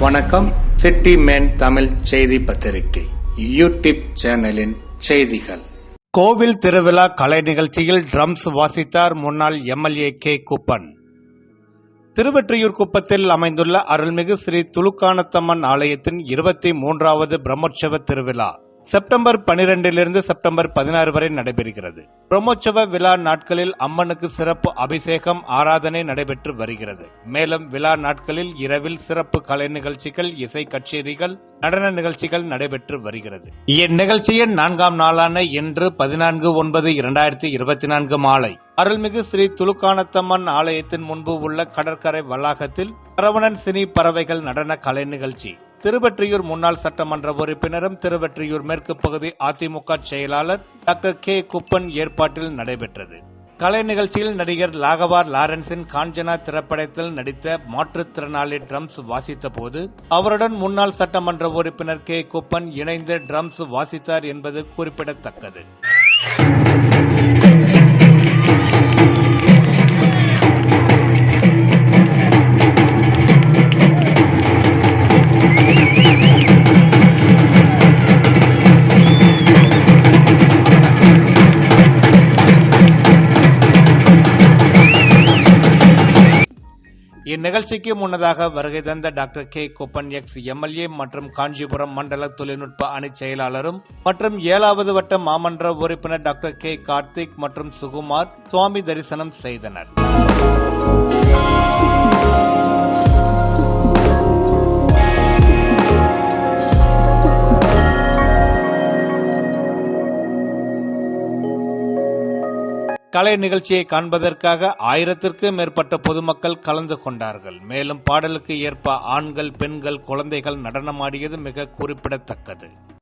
வணக்கம். City man Tamil செய்தி பத்திரிகை யூடியூப் சேனலின் செய்திகள். கோவில் திருவிழா கலை நிகழ்ச்சியில் ட்ரம்ஸ் வாசித்தார் முன்னாள் எம்எல்ஏ கே. குப்பன். திருவெற்றியூர் குப்பத்தில் அமைந்துள்ள அருள்மிகு ஸ்ரீ துலுக்கானத்தம்மன் ஆலயத்தின் இருபத்தி மூன்றாவது பிரம்மோற்சவ திருவிழா. செப்டம்பர் பனிரெண்டிலிருந்து செப்டம்பர் பதினாறு வரை நடைபெறுகிறது. பிரம்மோற்சவ விழா நாட்களில் அம்மனுக்கு சிறப்பு அபிஷேகம் ஆராதனை நடைபெற்று வருகிறது. மேலும் விழா நாட்களில் இரவில் சிறப்பு கலை நிகழ்ச்சிகள் இசை கச்சேரிகள் நடன நிகழ்ச்சிகள் நடைபெற்று வருகிறது. இந்நிகழ்ச்சியின் நான்காம் நாளான இன்று பதினான்கு ஒன்பது இரண்டாயிரத்தி இருபத்தி நான்கு மாலை அருள்மிகு ஸ்ரீ துலுக்கானத்தம்மன் ஆலயத்தின் முன்பு உள்ள கடற்கரை வளாகத்தில் சரவணன் சினி பறவைகள் நடன கலை நிகழ்ச்சி திருவெற்றியூர் முன்னாள் சட்டமன்ற உறுப்பினரும் திருவெற்றியூர் மேற்கு பகுதி அதிமுக செயலாளர் டாக்டர் கே. குப்பன் ஏற்பாட்டில் நடைபெற்றது. கலை நிகழ்ச்சியில் நடிகர் லாகவார் லாரன்ஸின் காஞ்சனா திரைப்படத்தில் நடித்த மாற்றுத்திறனாளி ட்ரம்ஸ் வாசித்த போது அவருடன் முன்னாள் சட்டமன்ற உறுப்பினர் கே. குப்பன் இணைந்து ட்ரம்ஸ் வாசித்தார் என்பது குறிப்பிடத்தக்கது. இந்நிகழ்ச்சிக்கு முன்னதாக வருகை தந்த doctor K Kuppan ex MLA மற்றும் காஞ்சிபுரம் மண்டல தொழில்நுட்ப அணி செயலாளரும் மற்றும் ஏழாவது வட்ட மாமன்ற உறுப்பினர் டாக்டர் கே கார்த்திக் மற்றும் சுகுமார் சுவாமி தரிசனம் செய்தனர். கலை நிகழ்ச்சியை காண்பதற்காக ஆயிரத்திற்கும் மேற்பட்ட பொதுமக்கள் கலந்து கொண்டார்கள். மேலும் பாடலுக்கு ஏற்ப ஆண்கள் பெண்கள் குழந்தைகள் நடனமாடியது மிக குறிப்பிடத்தக்கது.